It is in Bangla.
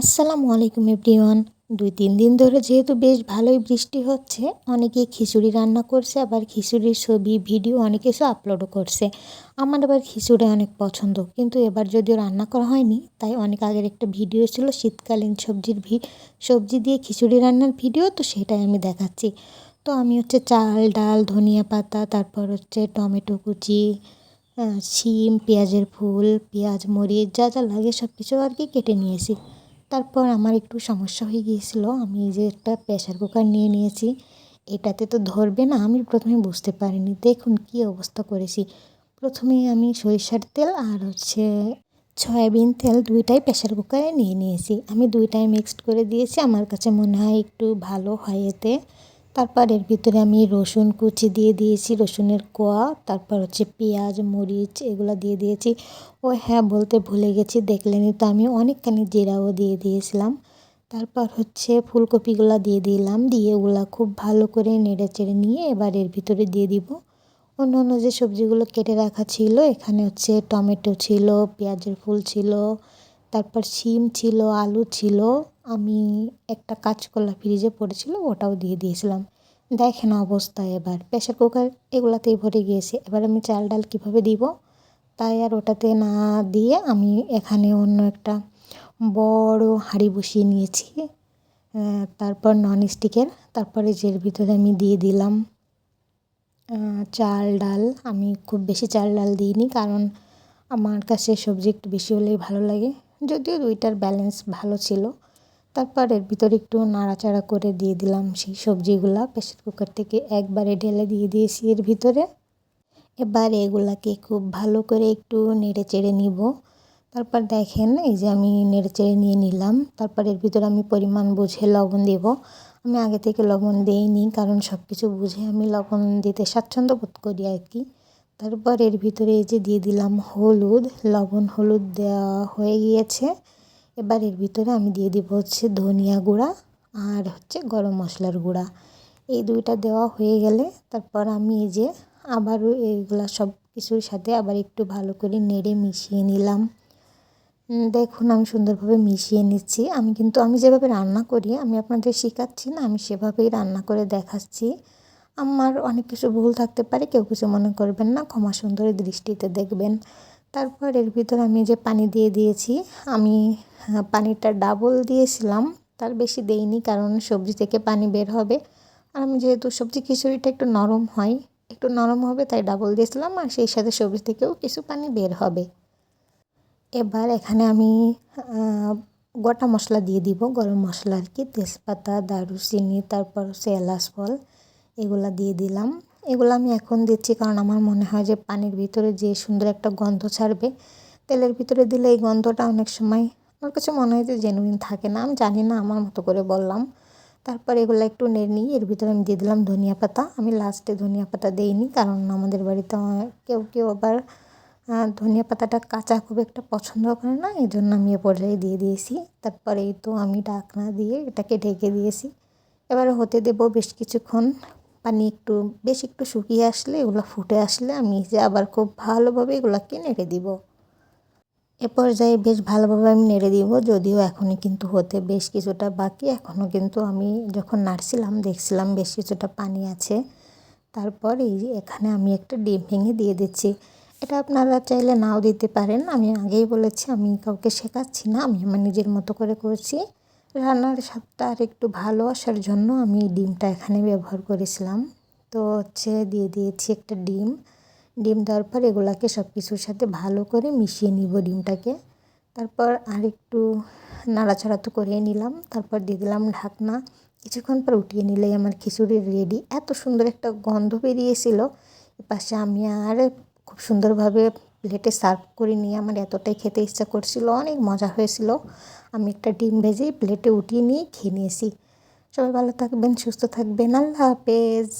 আসসালামু আলাইকুম এভরিওয়ান। দুই, তিন দিন ধরে যেহেতু বেশ ভালোই বৃষ্টি হচ্ছে, অনেকে খিচুড়ি রান্না করছে, আবার খিচুড়ির ছবি, ভিডিও অনেক কিছু আপলোডও করছে। আমার আবার খিচুড়ি অনেক পছন্দ, কিন্তু এবার যদিও রান্না করা হয়নি, তাই অনেক আগের একটা ভিডিও ছিল শীতকালীন সবজির ভি, সবজি দিয়ে খিচুড়ি রান্নার ভিডিও, তো সেটাই আমি দেখাচ্ছি। তো আমি হচ্ছে চাল, ডাল, ধনিয়া পাতা, তারপর হচ্ছে টমেটো কুচি শিম, পেঁয়াজের ফুল, পেঁয়াজ, মরিচ, যা যা লাগে সব কিছু আর কি কেটে নিয়েছি। তারপর আমার একটু সমস্যা হয়ে গিয়েছিল। আমি যে একটা প্রেশার কুকার নিয়ে নিয়েছি। এটাতে তো ধরবে না, আমি প্রথমে বুঝতে পারিনি। দেখুন কি অবস্থা করেছি। প্রথমে আমি সরিষার তেল আর হচ্ছে সয়াবিন তেল দুইটাই প্রেশার কুকারে নিয়ে নিয়েছি। আমি দুইটাই মিক্সড করে দিয়েছি। আমার কাছে মনে হয় একটু ভালো হয় এতে। তারপর এর ভিতরে আমি রসুন কুচি দিয়ে দিয়েছি, রসুনের কোয়া, তারপর হচ্ছে পেঁয়াজ, মরিচ এগুলো দিয়ে দিয়েছি। ও হ্যাঁ বলতে ভুলে গেছি, দেখলেনি তো আমি অনেকখানি জিরাও দিয়ে দিয়েছিলাম। তারপর হচ্ছে ফুলকপিগুলো দিয়ে দিলাম, দিয়ে ওগুলো খুব ভালো করে নেড়ে চেড়ে নিয়ে এবার এর ভিতরে দিয়ে দিব। অন্য অন্য যে সবজিগুলো কেটে রাখা ছিল, এখানে হচ্ছে টমেটো ছিল, পেঁয়াজের ফুল ছিল, তারপর শিম ছিল, আলু ছিল আমি একটা কাঁচকলা ফ্রিজে পড়েছিল ওটাও দিয়ে দিয়েছিলাম। দেখেন অবস্থা এবার। প্রেশার কুকার এগুলাতেই ভরে গিয়েছে। এবার আমি চাল ডাল কীভাবে দিব? তাই আর ওটাতে না দিয়ে আমি এখানে অন্য একটা বড় হাঁড়ি বসিয়ে নিয়েছি। তারপর নন স্টিকের তারপরে জের ভিতরে আমি দিয়ে দিলাম চাল ডাল। আমি খুব বেশি চাল ডাল দিইনি কারণ আমার কাছে সবজি একটু বেশি হলেই ভালো লাগে। যদিও দুইটার ব্যালেন্স ভালো ছিল। তারপর এর ভিতরে একটু নাড়াচাড়া করে দিয়ে দিলাম সেই সবজিগুলা। প্রেসার কুকার থেকে একবারে ঢেলে দিয়ে দিয়েছি এর ভিতরে। এবার এগুলাকে খুব ভালো করে একটু নেড়ে চেড়ে নিব। তারপর দেখেন, এই যে আমি নেড়ে চেড়ে নিয়ে নিলাম। তারপর এর ভিতরে আমি পরিমাণ বুঝে লবণ দেব। আমি আগে থেকে লবণ দিইনি, কারণ সব কিছু বুঝে আমি লবণ দিতে স্বাচ্ছন্দ্য বোধ করি আর কি। তারপর এর ভিতরে এই যে দিয়ে দিলাম হলুদ। লবণ হলুদ দেওয়া হয়ে গিয়েছে। এবার এর ভিতরে আমি দিয়ে দিব হচ্ছে ধনিয়া গুঁড়া আর হচ্ছে গরম মশলার গুঁড়া। এই দুইটা দেওয়া হয়ে গেলে তারপর আমি এই যে আবারও এইগুলা সব কিছুর সাথে আবার একটু ভালো করে নেড়ে মিশিয়ে নিলাম। দেখুন আমি সুন্দরভাবে মিশিয়ে নিচ্ছি। আমি কিন্তু আমি যেভাবে রান্না করি, আমি আপনাদের শেখাচ্ছি না, আমি সেভাবেই রান্না করে দেখাচ্ছি। আমার অনেক কিছু ভুল থাকতে পারে, কেউ কিছু মনে করবেন না, ক্ষমা সুন্দরী দৃষ্টিতে দেখবেন। তারপর এর ভিতর আমি যে পানি দিয়ে দিয়েছি। আমি পানিটা ডাবল দিয়েছিলাম। তার বেশি দেইনি কারণ সবজি থেকে পানি বের হবে। আর আমি যেহেতু সবজি খিচুড়িটা একটু নরম হয়, একটু নরম হবে তাই ডাবল দিয়েছিলাম আর সেই সাথে সবজি থেকেও কিছু পানি বের হবে। এবার এখানে আমি গোটা মশলা দিয়ে দিব, গরম মশলা আর কি, তেজপাতা, দারুচিনি, তারপর হচ্ছে এলাচ ফল এগুলা দিয়ে দিলাম। এগুলো আমি এখন দিচ্ছি কারণ আমার মনে হয় যে পানির ভিতরে যে সুন্দর একটা গন্ধ ছাড়বে, তেলের ভিতরে দিলে এই গন্ধটা অনেক সময় আমার কাছে মনে হয় যে জেনুইন থাকে না। আমি জানি না, আমার মতো করে বললাম। তারপর এগুলো একটু নেড়ে নিই এর ভিতরে আমি দিয়ে দিলাম ধনিয়া পাতা। আমি লাস্টে ধনিয়া পাতা দিইনি, কারণ আমাদের বাড়িতে কেউ কেউ আবার ধনিয়া পাতাটা কাঁচা খুব একটা পছন্দ করে না এই জন্য আমি এ পর্যায়ে দিয়ে দিয়েছি। তারপরে এই তো আমি ডাকনা দিয়ে এটাকে ঢেকে দিয়েছি। এবার হতে দেবো বেশ কিছুক্ষণ পানি একটু, বেশ একটু শুকিয়ে আসলে এগুলো ফুটে আসলে আমি যে আবার খুব ভালোভাবে এগুলোকে নেড়ে দিব। এ পর্যায়ে বেশ ভালোভাবে আমি নেড়ে দিব, যদিও এখনই কিন্তু হতে বেশ কিছুটা বাকি। এখনও কিন্তু আমি যখন নাড়ছিলাম, দেখছিলাম বেশ কিছুটা পানি আছে। তারপর এই এখানে আমি একটা ডিম ভেঙে দিয়ে দিচ্ছি। এটা আপনারা চাইলে নাও দিতে পারেন। আমি আগেই বলেছি, আমি কাউকে শেখাচ্ছি না, আমি আমার নিজের মতো করে করছি। রান্নার স্বাদটা আর একটু ভালো আসার জন্য আমি ডিমটা এখানে ব্যবহার করেছিলাম। তো হচ্ছে দিয়ে দিয়েছি একটা ডিম। ডিম দেওয়ার পর এগুলাকে সব কিছুর সাথে ভালো করে মিশিয়ে নিব ডিমটাকে। তারপর আর একটু নাড়াচাড়া তো করে নিলাম। তারপর দিয়ে দিলাম ঢাকনা। কিছুক্ষণ পর উঠিয়ে নিলেই আমার খিচুড়ি রেডি এত সুন্দর একটা গন্ধ বেরিয়েছিল। পাশে আমি আর খুব সুন্দরভাবে প্লেটে সার্ভ করে নিয়ে আমার এতটাই খেতে ইচ্ছা করছিল, অনেক মজা হয়েছিল। আমি একটা ডিম ভেজেই প্লেটে উঠিয়ে নিয়ে খেয়ে নিয়েছি। সবাই ভালো থাকবেন, সুস্থ থাকবেন। আল্লাহ হাফেজ।